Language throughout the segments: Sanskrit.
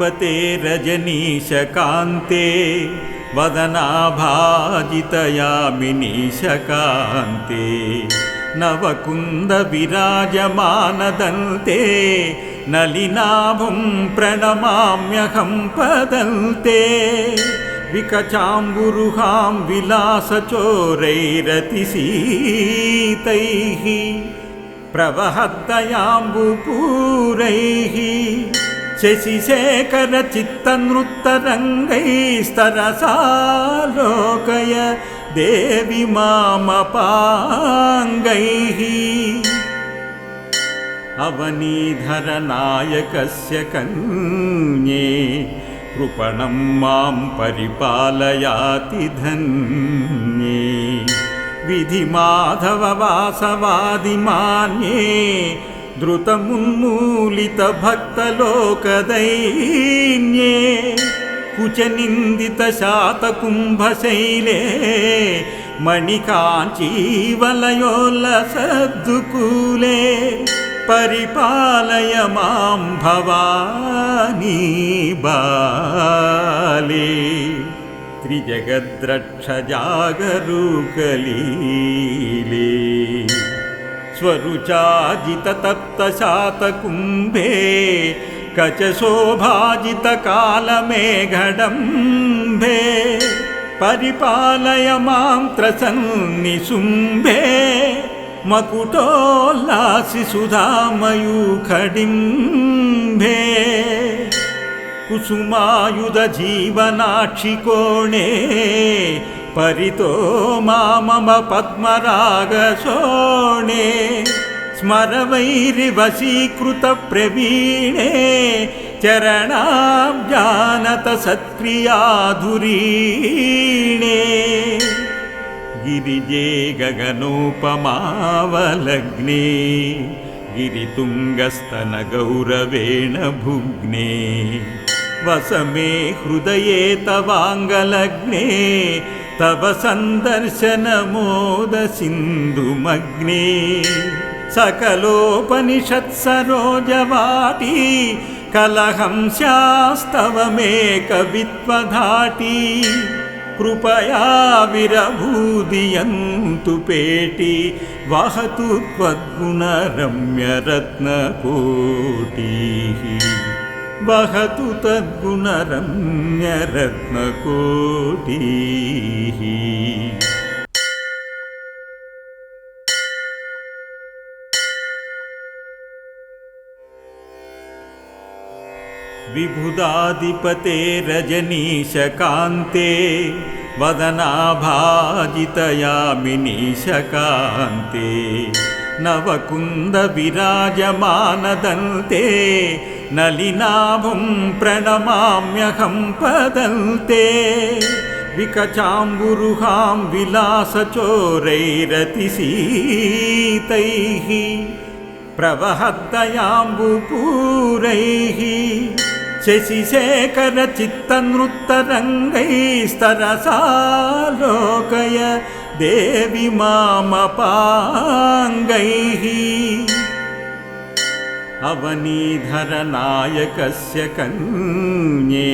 विबुधाधिपते रजनीशकान्ते वदनाभाजितयामिनीशकान्ते नवकुन्दविराजमानदन्ते नलिनाभुं प्रणमाम्यहं पदन्ते। विकचाम्बुरुहां विलासचोरैरतिशीतैः प्रवहद्दयाम्बुपूरैः शशिशेखरचित्तनृत्तरङ्गैस्तरसालोकय देवि मामपाङ्गैः। अवनीधरनायकस्य कन्ये कृपणं मां परिपालयाति धन्ये। विधिमाधववासवादिमान्ये द्रुतमुन्मूलितभक्तलोकदैन्ये कुचनिन्दितशातकुम्भशैले मणिकाञ्चीवलयोल्लसद्दुकूले परिपालय मां भवानी बाले त्रिजगद्रक्षजागरूकलीले स्वरुचाजिततप्तशातकुम्भे कचशोभाजितकालमेघडम्भे परिपालय मां त्रसन्निशुम्भे मकुटोल्लासि सुधामयूखडिम्भे कुसुमायुधजीवनाक्षिकोणे परितो मामम पद्मरागशोणे स्मरवैरिवशीकृतप्रवीणे चरणाब्जानत सत्क्रियाधुरीणे। गिरिजे गगनोपमावलग्ने गिरितुङ्गस्तनगौरवेण भुग्ने। वस मे हृदये तवाङ्गलग्ने तव सन्दर्शनमोदसिन्धुमग्ने सकलोपनिषत्सरोजवाटी कलहं स्यास्तवमेकवित्वधाटी कृपया विरभूदियन्तु पेटी वहतु त्वद्गुणरम्यरत्नकोटिः वहतु तद्गुणरम्यरत्नकोटिः। विबुधाधिपते रजनीशकान्ते वदनाभाजितयामिनीशकान्ते नवकुन्दविराजमानदन्ते नलिनाभुं प्रणमाम्यहं पदन्ते विकचाम्बुरुहां विलासचोरैरतिशीतैः प्रवहद्दयाम्बुपूरैः शशिशेखरचित्तनृत्तरङ्गैस्तरसालोकय देवि मामपाङ्गैः अवनीधरनायकस्य कन्ये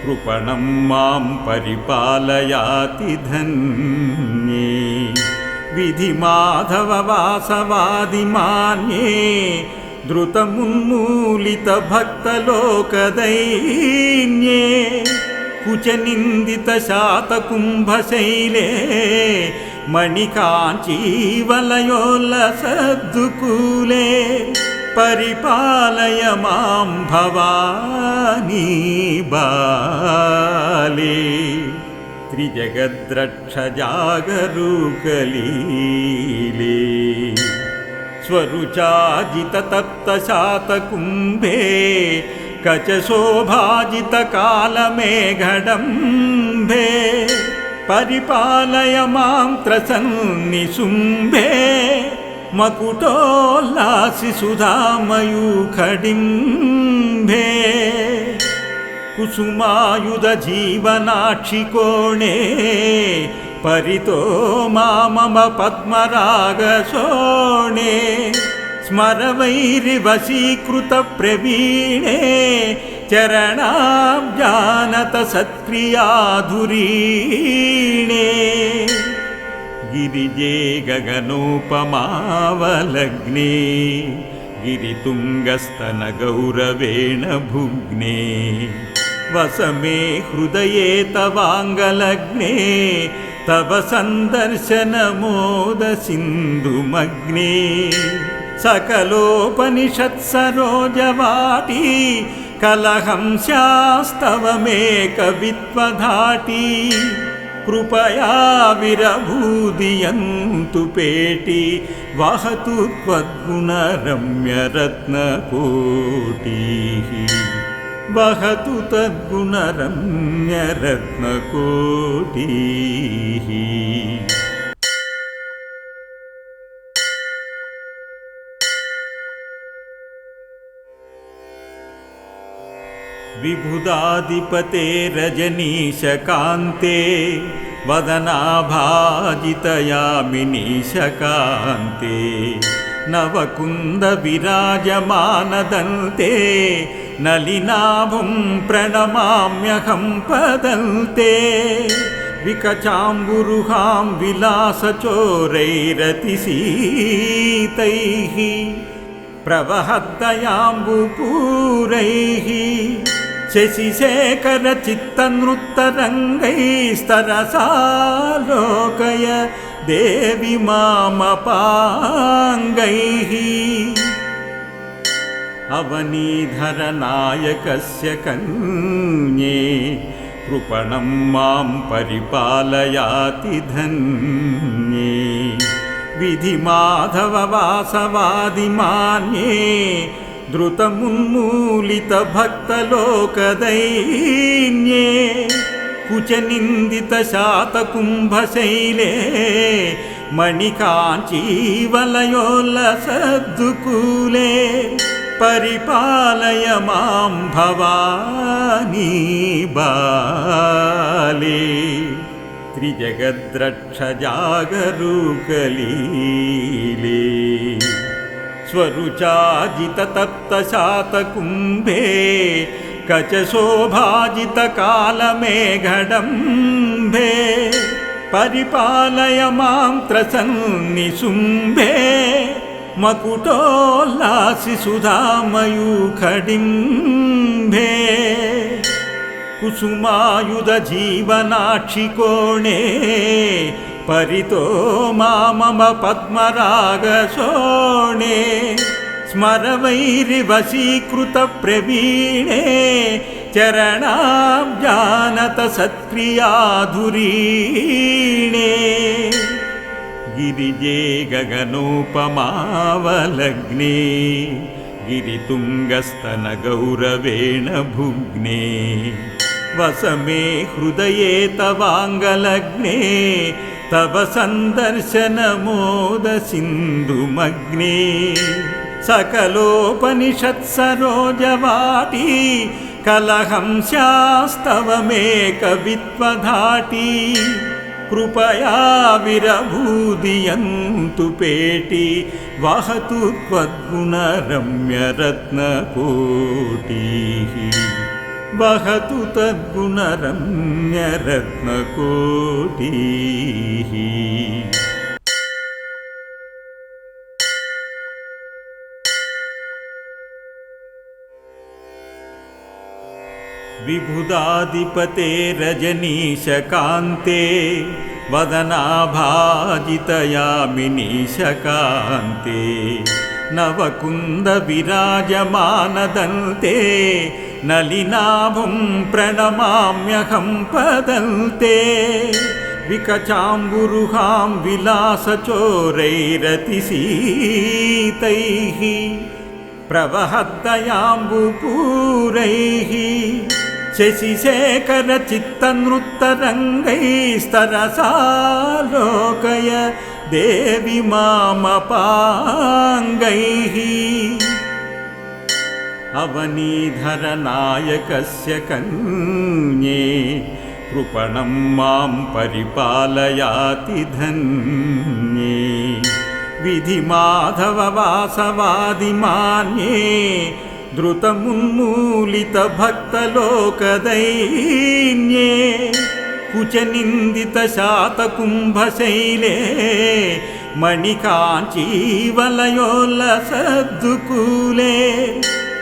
कृपणं मां परिपालयाति धन्ये। विधिमाधववासवादिमान्ये द्रुतमुन्मूलितभक्तलोकदैन्ये कुचनिन्दितशातकुम्भशैले मणिकाञ्चीवलयोल्लसद्दुकूले परिपालय मां भवानी बाले। त्रिजगद्रक्षजागरूकलीले। स्वरुचाजिततप्तशातकुम्भे कचशोभाजितकालमेघडम्भे परिपालय मां त्रसन्निशुम्भे मकुटोल्लासि सुधामयूखडिम्भे। कुसुमायुधजीवनाक्षिकोणे परितो मामम पद्मरागशोणे स्मरवैरिवशीकृतप्रवीणे चरणाब्जानत सत्क्रियाधुरीणे गिरिजे गगनोपमावलग्ने गिरितुङ्गस्तनगौरवेण भुग्ने। वस मे हृदये तवाङ्गलग्ने तव सन्दर्शनमोदसिन्धुमग्ने। सकलोपनिषत्सरोजवाटी कलहं शास्तवमेकवित्वधाटी कृपया विरभूदियन्तु पेटि वहतु त्वद्गुणरम्यरत्नकोटिः वहतु तद्गुणरम्यरत्नकोटिः विबुधाधिपते रजनीशकान्ते वदनाभाजितयामिनीशकान्ते नवकुन्दविराजमानदन्ते नलिनाभुं प्रणमाम्यहं पदन्ते। विकचाम्बुरुहां विलासचोरैरतिशीतैः प्रवहद्दयाम्बुपूरैः शशिशेखरचित्तनृत्तरङ्गैस्तरसालोकय देवि मामपाङ्गैः। अवनीधरनायकस्य कन्ये कृपणं मां परिपालयाति धन्ये। विधिमाधववासवादिमान्ये द्रुतमुन्मूलितभक्तलोकदैन्ये कुचनिन्दितशातकुम्भशैले मणिकाञ्चीवलयोल्लसद्दुकूले परिपालय मां भवानी बाले त्रिजगद्रक्षजागरूकलीले स्वरुचाजिततप्तशातकुम्भे कचशोभाजितकालमेघडम्भे परिपालय मां त्रसन्निशुम्भे मकुटोल्लासि सुधामयूखडिम्भे कुसुमायुधजीवनाक्षिकोणे परितो मामम पद्मरागशोणे स्मरवैरिवशीकृतप्रवीणे चरणाब्जानत सत्क्रियाधुरीणे। गिरिजे गगनोपमावलग्ने गिरितुङ्गस्तनगौरवेण भुग्ने वस मे हृदये तवाङ्गलग्ने तव सन्दर्शनमोदसिन्धुमग्ने सकलोपनिषत्सरोजवाटी कलहं शास्तवमेकवित्वधाटी कृपया विरभूदियन्तु पेटि वहतु त्वद्गुणरम्यरत्नकोटिः वहतु तद्गुणरम्यरत्नकोटिः। विबुधाधिपते रजनीशकान्ते वदनाभाजितयामिनीशकान्ते नवकुन्दविराजमानदन्ते नलिनाभुं प्रणमाम्यहं पदन्ते विकचाम्बुरुहां विलासचोरैरतिशीतैः प्रवहद्दयाम्बुपूरैः शशिशेखरचित्तनृत्तरङ्गैस्तरसालोकय देवि मामपाङ्गैः अवनीधरनायकस्य कन्ये कृपणं मां परिपालयाति धन्ये। विधिमाधववासवादिमान्ये द्रुतमुन्मूलितभक्तलोकदैन्ये कुचनिन्दितशातकुम्भशैले मणिकाञ्चीवलयोल्लसद्दुकूले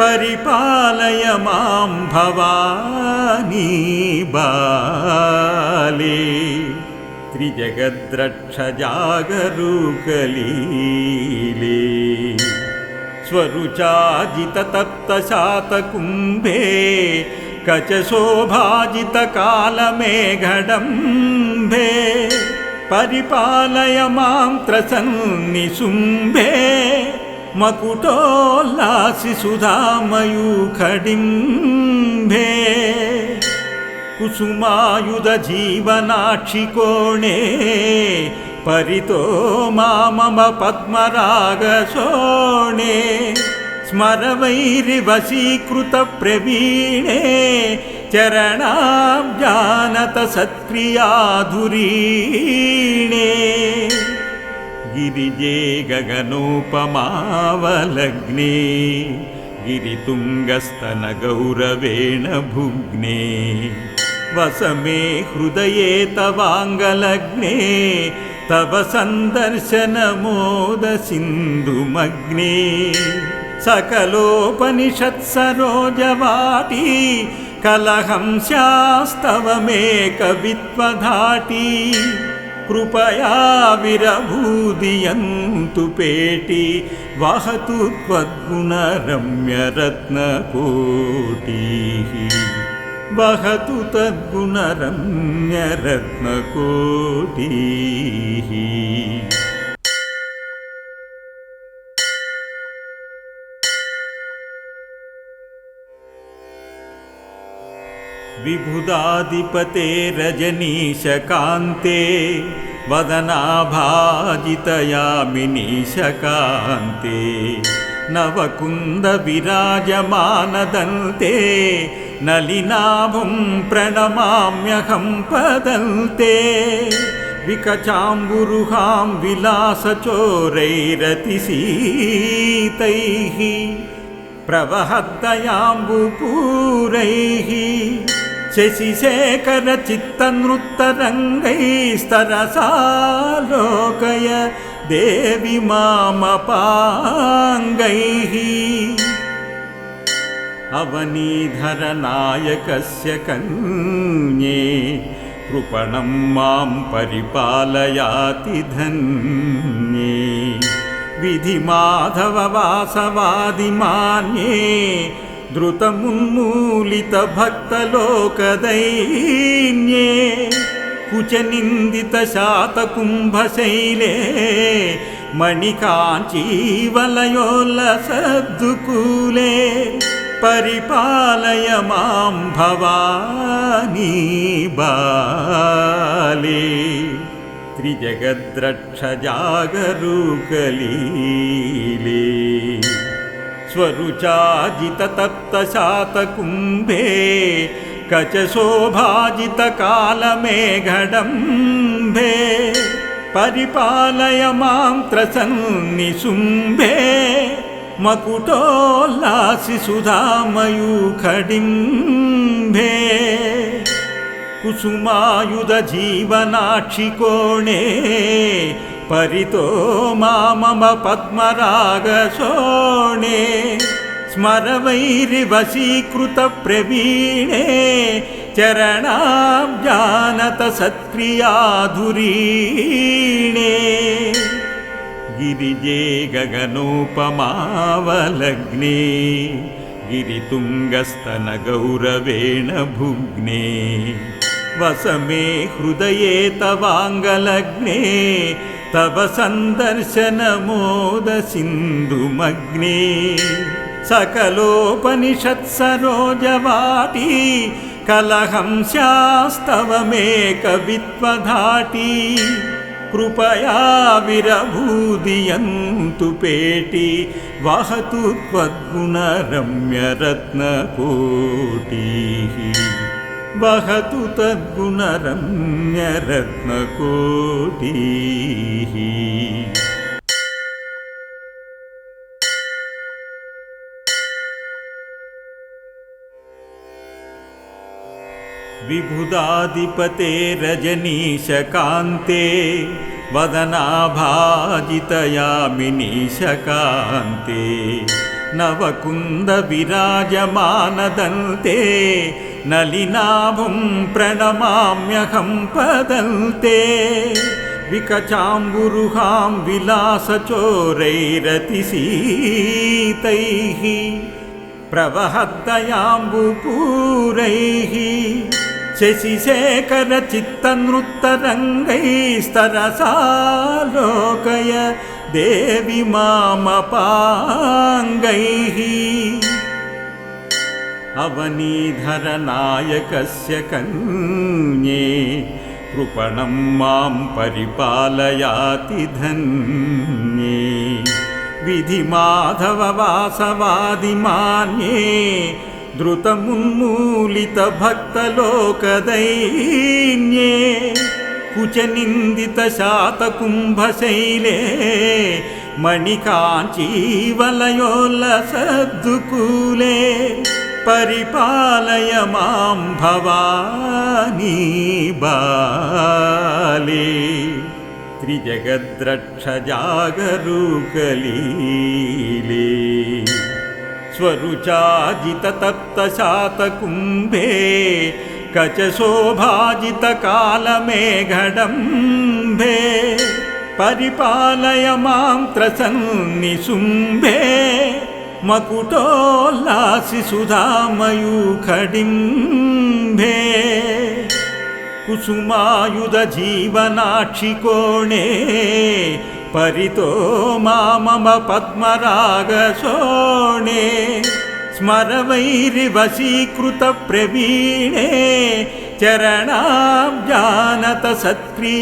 परिपालय मां भवानी बाले। त्रिजगद्रक्षजागरूकलीले। स्वरुचाजिततप्तशातकुम्भे कचशोभाजितकालमेघडम्भे। परिपालय मां त्रसन्निशुम्भे मकुटोल्लासि सुधामयूखडिम्भे कुसुमायुधजीवनाक्षिकोणे परितो मा मम पद्मरागशोणे स्मरवैरिवशीकृतप्रवीणे चरणाब्जानत सत्क्रियाधुरीणे गिरिजे गगनोपमावलग्ने गिरितुङ्गस्तनगौरवेण भुग्ने। वस मे हृदये तवाङ्गलग्ने तव सन्दर्शनमोदसिन्धुमग्ने। सकलोपनिषत्सरोजवाटी कलहं स्यास्तवमेकवित्वधाटी कृपया विरभूदियन्तु पेटी वहतु त्वद्गुणरम्यरत्नकोटिः। वहतु तद्गुणरम्यरत्नकोटिः विबुधाधिपते रजनीशकान्ते वदनाभाजितयामिनीशकान्ते नवकुन्दविराजमानदन्ते नलिनाभुं प्रणमाम्यहं पदन्ते। विकचाम्बुरुहां विलासचोरैरतिशीतैः प्रवहद्दयाम्बुपूरैः शशिशेखरचित्तनृत्तरङ्गैस्तरसालोकय देवि मामपाङ्गैः। अवनीधरनायकस्य कन्ये कृपणं मां परिपालयाति धन्ये। विधिमाधववासवादिमान्ये द्रुतमुन्मूलितभक्तलोकदैन्ये कुचनिन्दितशातकुम्भशैले मणिकाञ्चीवलयोल्लसद्दुकूले परिपालय मां भवानी बाले त्रिजगद्रक्षजागरूकलीले स्वरुचाजिततप्तशातकुम्भे कचशोभाजितकालमेघडम्भे परिपालय मां त्रसन्निशुम्भे मकुटोल्लासि सुधामयूखडिम्भे कुसुमायुधजीवनाक्षिकोणे परितो मा मम पद्मरागशोणे स्मरवैरिवशीकृतप्रवीणे चरणाब्जानत सत्क्रियाधुरीणे। गिरिजे गगनोपमावलग्ने गिरितुङ्गस्तनगौरवेण भुग्ने वस मे हृदये तवाङ्गलग्ने तव सन्दर्शनमोदसिन्धुमग्ने सकलोपनिषत्सरोजवाटी कलहं स्यास्तवमेकवित्वधाटी कृपया विरभूदियन्तु पेटी वहतु त्वद्गुणरम्यरत्नकोटिः वहतु तद्गुनरन्यरत्नकोटीः विभुदाधिपते रजनीशकान्ते वदनाभाजितयामिनीशकान्ते नवकुन्दविराजमानदन्ते नलिनाभुं प्रणमाम्यहं पदन्ते विकचाम्बुरुहां विलासचोरैरतिशीतैः प्रवहद्दयाम्बुपूरैः शशिशेखरचित्तनृत्तरङ्गैस्तरसालोकय देवि मामपाङ्गैः अवनीधरनायकस्य कन्ये कृपणं मां परिपालयाति धन्ये। विधिमाधववासवादिमान्ये द्रुतमुन्मूलितभक्तलोकदैन्ये कुचनिन्दितशातकुम्भशैले मणिकाञ्चीवलयोल्लसद्दुकूले परिपालय मां भवानी बाले। त्रिजगद्रक्षजागरूकलीले। स्वरुचाजिततप्तशातकुम्भे कचशोभाजितकालमेघडम्भे। परिपालय मां त्रसन्निशुम्भे मकुटोल्लासि सुधामयूखडिम्भे कुसुमायुधजीवनाक्षिकोणे परितो मा मम पद्मरागशोणे स्मरवैरिवशीकृतप्रवीणे चरणाब्जानत सत्क्रियाधुरीणे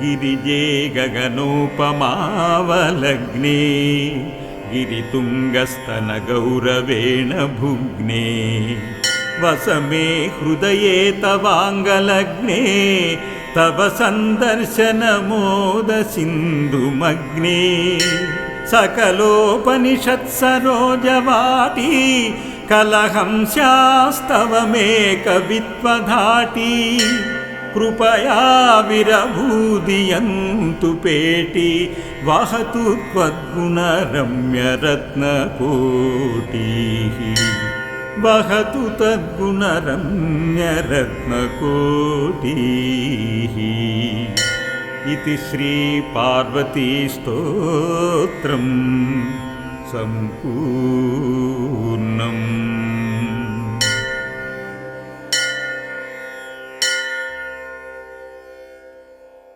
गिरिजे गगनोपमावलग्ने गिरितुङ्गस्तनगौरवेण भुग्ने। वस मे हृदये तवाङ्गलग्ने तव सन्दर्शनमोदसिन्धुमग्ने। सकलोपनिषत्सरोजवाटी कलहं स्यास्तवमेकवित्वधाटी कृपया विरभूदियन्तु पेटी। वहतु त्वद्गुणरम्यरत्नकोटिः वहतु तद्गुणरम्यरत्नकोटिः। इति श्रीपार्वतीस्तोत्रं सम्पूर्णम्